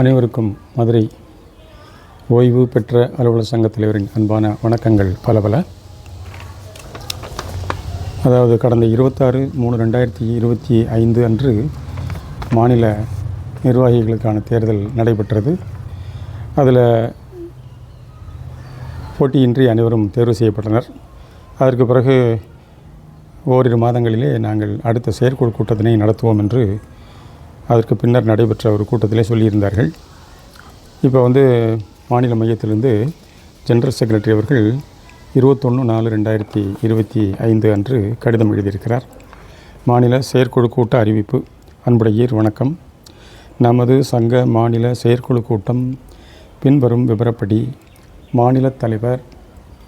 அனைவருக்கும் மதுரை ஓய்வு பெற்ற அலுவலர் சங்க தலைவரின் அன்பான வணக்கங்கள் பல பல. அதாவது கடந்த இருபத்தாறு மூணு ரெண்டாயிரத்தி இருபத்தி ஐந்து அன்று மாநில நிர்வாகிகளுக்கான தேர்தல் நடைபெற்றது. அதில் போட்டியின்றி அனைவரும் தேர்வு செய்யப்பட்டனர். அதற்கு பிறகு ஓரிரு மாதங்களிலே நாங்கள் அடுத்த செயற்குழு கூட்டத்தினை நடத்துவோம் என்று அதற்கு பின்னர் நடைபெற்ற ஒரு கூட்டத்திலே சொல்லியிருந்தார்கள். இப்போ வந்து மாநில மையத்திலிருந்து ஜெனரல் செக்ரட்டரி அவர்கள் இருபத்தொன்று நாலு ரெண்டாயிரத்தி இருபத்தி ஐந்து அன்று கடிதம் எழுதியிருக்கிறார். மாநில செயற்குழு கூட்ட அறிவிப்பு. அன்புடையீர் வணக்கம். நமது சங்க மாநில செயற்குழு கூட்டம் பின்வரும் விவரப்படி மாநில தலைவர்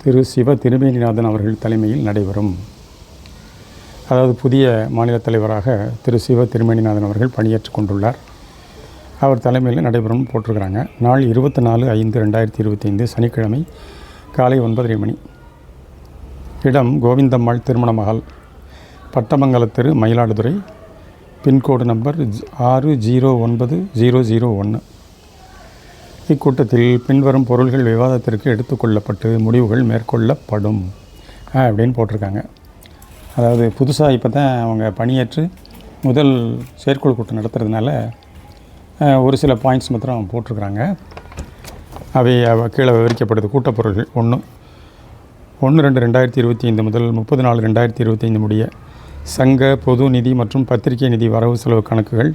திரு சிவ திருமேனிநாதன் அவர்கள் தலைமையில் நடைபெறும். அதாவது புதிய மாநில தலைவராக திரு சிவ திருமணிநாதன் அவர்கள் பணியேற்றுக் கொண்டுள்ளார். அவர் தலைமையில் நடைபெறும் போட்டிருக்கிறாங்க. நாள் இருபத்தி நாலு ஐந்து ரெண்டாயிரத்தி இருபத்தி ஐந்து சனிக்கிழமை காலை ஒன்பதரை மணி. இடம் கோவிந்தம்மாள் திருமண மகால் பட்டமங்கலத்திரு மயிலாடுதுறை. பின்கோடு நம்பர் ஆறு ஜீரோ ஒன்பது ஜீரோ ஜீரோ ஒன்று இக்கூட்டத்தில் பின்வரும் பொருள்கள் விவாதத்திற்கு எடுத்துக்கொள்ளப்பட்டு முடிவுகள் மேற்கொள்ளப்படும் அப்படின்னு போட்டிருக்காங்க. அதாவது புதுசாக இப்போ தான் அவங்க பணியேற்று முதல் செயற்குழு கூட்டம் நடத்துறதுனால ஒரு சில பாயிண்ட்ஸ் மாத்திரம் போட்டிருக்கிறாங்க. அவை அவ- கீழே விவரிக்கப்படுது கூட்டப்பொருள்கள் ஒன்று ஒன்று ரெண்டு ரெண்டாயிரத்தி இருபத்தி ஐந்து முதல் முப்பது நாலு ரெண்டாயிரத்தி இருபத்தி ஐந்து முடிய சங்க பொது நிதி மற்றும் பத்திரிகை நிதி வரவு செலவு கணக்குகள்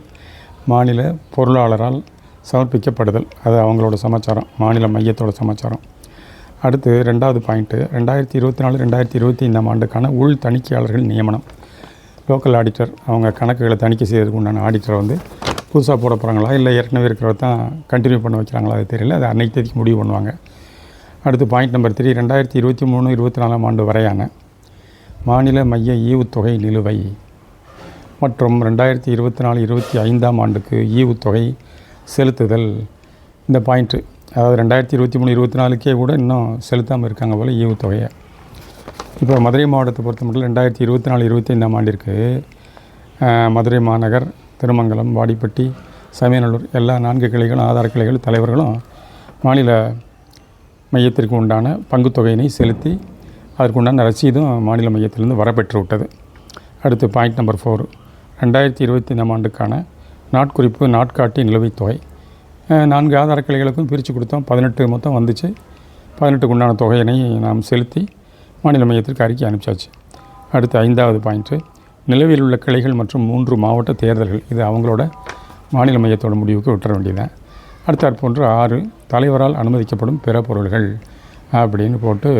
மாநில பொருளாளரால் சமர்ப்பிக்கப்படுதல். அது அவங்களோட சமாச்சாரம் மாநில மையத்தோட சமாச்சாரம். அடுத்து ரெண்டாவது பாயிண்ட்டு ரெண்டாயிரத்தி இருபத்தி நாலு ரெண்டாயிரத்தி இருபத்தி ஐந்தாம் ஆண்டுக்கான உள் தணிக்கையாளர்கள் நியமனம். லோக்கல் ஆடிட்டர் அவங்க கணக்குகளை தணிக்கை செய்யறதுக்கு உண்டான ஆடிட்டரை வந்து புதுசாக போட போகிறாங்களா இல்லை ஏற்கனவே இருக்கிறத தான் கண்டினியூ பண்ண வைக்கிறாங்களா? அது தெரியல. அது அன்னைக்கு தேதிக்கு முடிவு பண்ணுவாங்க. அடுத்து பாயிண்ட் நம்பர் த்ரீ ரெண்டாயிரத்தி இருபத்தி மூணு இருபத்தி நாலாம் ஆண்டு வரையான மாநில மைய ஈவுத்தொகை நிலுவை மற்றும் ரெண்டாயிரத்தி இருபத்தி நாலு இருபத்தி ஐந்தாம் ஆண்டுக்கு ஈவுத்தொகை செலுத்துதல். இந்த பாயிண்ட்டு அதாவது ரெண்டாயிரத்தி இருபத்தி மூணு இருபத்தி நாலுக்கே கூட இன்னும் செலுத்தாமல் இருக்காங்க போல் ஈவுத்தொகையை இப்போ மதுரை மாவட்டத்தை பொறுத்த மட்டும் ரெண்டாயிரத்தி இருபத்தி நாலு இருபத்தைந்தாம் ஆண்டிற்கு மதுரை மாநகர் திருமங்கலம் வாடிப்பட்டி சமயநல்லூர் எல்லா நான்கு கிளைகளும் ஆதார கிளைகள் தலைவர்களும் மாநில மையத்திற்கு உண்டான பங்குத்தொகையினை செலுத்தி அதற்கு உண்டான ரசீதும் மாநில மையத்திலிருந்து வரப்பெற்று விட்டது. அடுத்து பாயிண்ட் நம்பர் ஃபோர் ரெண்டாயிரத்தி இருபத்தி ஐந்தாம் ஆண்டுக்கான நாட்குறிப்பு நாட்காட்டி நிலுவைத் தொகை. நான்கு ஆதார கிளைகளுக்கும் பிரித்து கொடுத்தோம். பதினெட்டு மொத்தம் வந்துச்சு. பதினெட்டுக்கு உண்டான தொகையினை நாம் செலுத்தி மாநில மையத்திற்கு அறிக்கை அனுப்பிச்சாச்சு. அடுத்து ஐந்தாவது பாயிண்ட்டு நிலவில் உள்ள கிளைகள் மற்றும் மூன்று மாவட்ட தேர்தல்கள். இது அவங்களோட மாநில மையத்தோட முடிவுக்கு விட்டுற வேண்டியதான் அடுத்தாற் போன்று ஆறு தலைவரால் அனுமதிக்கப்படும் பிற பொருள்கள் அப்படின்னு போட்டு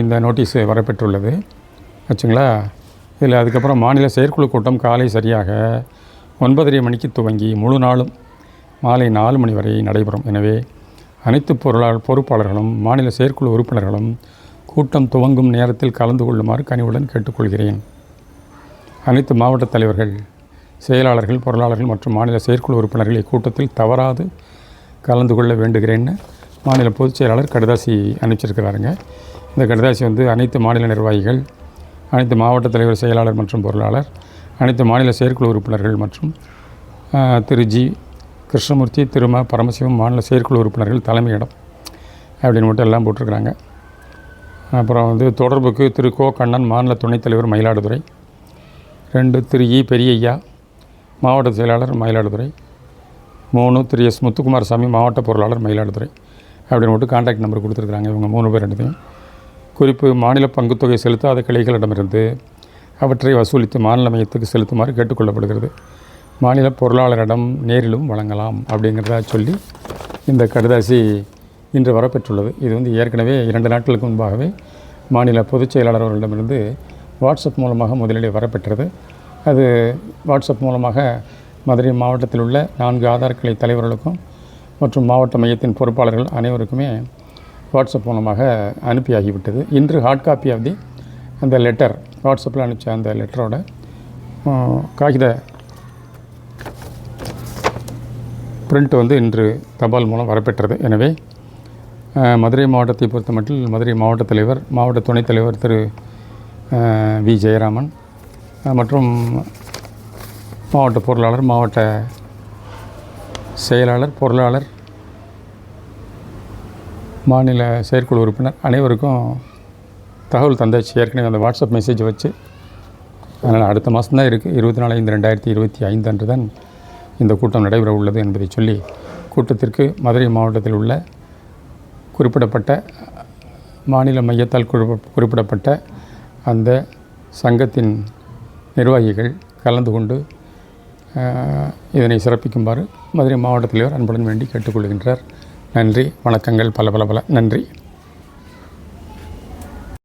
இந்த நோட்டீஸ் வரப்பெற்றுள்ளது. வச்சுங்களா இதில் அதுக்கப்புறம் மாநில செயற்குழு கூட்டம் காலை சரியாக ஒன்பதரை மணிக்கு துவங்கி முழு நாளும் மாலை நாலு மணி வரை நடைபெறும். எனவே அனைத்து பொருளாளர் பொறுப்பாளர்களும் மாநில செயற்குழு உறுப்பினர்களும் கூட்டம் துவங்கும் நேரத்தில் கலந்து கொள்ளுமாறு கனிவுடன் கேட்டுக்கொள்கிறேன். அனைத்து மாவட்ட தலைவர்கள் செயலாளர்கள் பொருளாளர்கள் மற்றும் மாநில செயற்குழு உறுப்பினர்கள் இக்கூட்டத்தில் தவறாது கலந்து கொள்ள வேண்டுகிறேன்னு மாநில பொதுச் செயலாளர் கடிதாசி அனுப்பிச்சிருக்கிறாருங்க. இந்த கடிதாசி வந்து அனைத்து மாநில நிர்வாகிகள் அனைத்து மாவட்ட தலைவர் செயலாளர் மற்றும் பொருளாளர் அனைத்து மாநில செயற்குழு உறுப்பினர்கள் மற்றும் திரு ஜி கிருஷ்ணமூர்த்தி திரும பரமசிவம் மாநில செயற்குழு உறுப்பினர்கள் தலைமையிடம் அப்படின்னு மட்டும் எல்லாம் போட்டிருக்கிறாங்க. அப்புறம் வந்து தொடர்புக்கு திரு கோ. கண்ணன் மாநில துணைத் தலைவர் மயிலாடுதுறை. ரெண்டு திரு இ. பெரியய்யா மாவட்ட செயலாளர் மயிலாடுதுறை. மூணு திரு எஸ். முத்துக்குமார் சாமி மாவட்ட பொருளாளர் மயிலாடுதுறை அப்படின்னு மட்டும் கான்டாக்ட் நம்பர் கொடுத்துருக்குறாங்க இவங்க மூணு பேர் ரெண்டுத்தையும். குறிப்பு மாநில பங்குத்தொகை செலுத்தாத கிளைகளிடமிருந்து அவற்றை வசூலித்து மாநில மையத்துக்கு செலுத்துமாறு கேட்டுக்கொள்ளப்படுகிறது. மாநில பொருளாளரிடம் நேரிலும் வழங்கலாம் அப்படிங்கிறதா சொல்லி இந்த கடுதாசி இன்று வரப்பெற்றுள்ளது. இது வந்து ஏற்கனவே இரண்டு நாட்களுக்கு முன்பாகவே மாநில பொதுச் செயலாளர் அவர்களிடமிருந்து வாட்ஸ்அப் மூலமாக முதலிலே வரப்பெற்றது. அது வாட்ஸ்அப் மூலமாக மதுரை மாவட்டத்தில் உள்ள நான்கு ஆதார் கிளை தலைவர்களுக்கும் மற்றும் மாவட்ட மையத்தின் பொறுப்பாளர்கள் அனைவருக்குமே வாட்ஸ்அப் மூலமாக அனுப்பியாகிவிட்டது. இன்று ஹார்ட் காப்பி ஆஃப் தி அந்த லெட்டர் வாட்ஸ்அப்பில் அனுப்பிச்ச அந்த லெட்டரோட காகித பிரிண்ட் வந்து இன்று தபால் மூலம் வரப்பெற்றது. எனவே மதுரை மாவட்டத்தை பொறுத்த மட்டும் மதுரை மாவட்ட தலைவர் மாவட்ட துணைத் தலைவர் திரு வி. ஜெயராமன் மற்றும் மாவட்ட பொருளாளர் மாவட்ட செயலாளர் பொருளாளர் மாநில செயற்குழு உறுப்பினர் அனைவருக்கும் தகவல் தந்தாச்சு. ஏற்கனவே அந்த வாட்ஸ்அப் மெசேஜ் வச்சு அதனால் அடுத்த மாதம் தான் இருக்குது இருபத்தி நாலு ஐந்து ரெண்டாயிரத்தி இருபத்தி ஐந்து அன்று தான் இந்த கூட்டம் நடைபெற உள்ளது என்பதை சொல்லி கூட்டத்திற்கு மதுரை மாவட்டத்தில் உள்ள குறிப்பிடப்பட்ட மாநில மையத்தால் குறிப்ப- குறிப்பிடப்பட்ட அந்த சங்கத்தின் நிர்வாகிகள் கலந்து கொண்டு இதனை சிறப்பிக்குமாறு மதுரை மாவட்ட அன்புடன் வேண்டி கேட்டுக்கொள்கின்றார். நன்றி வணக்கங்கள் பல பல பல நன்றி.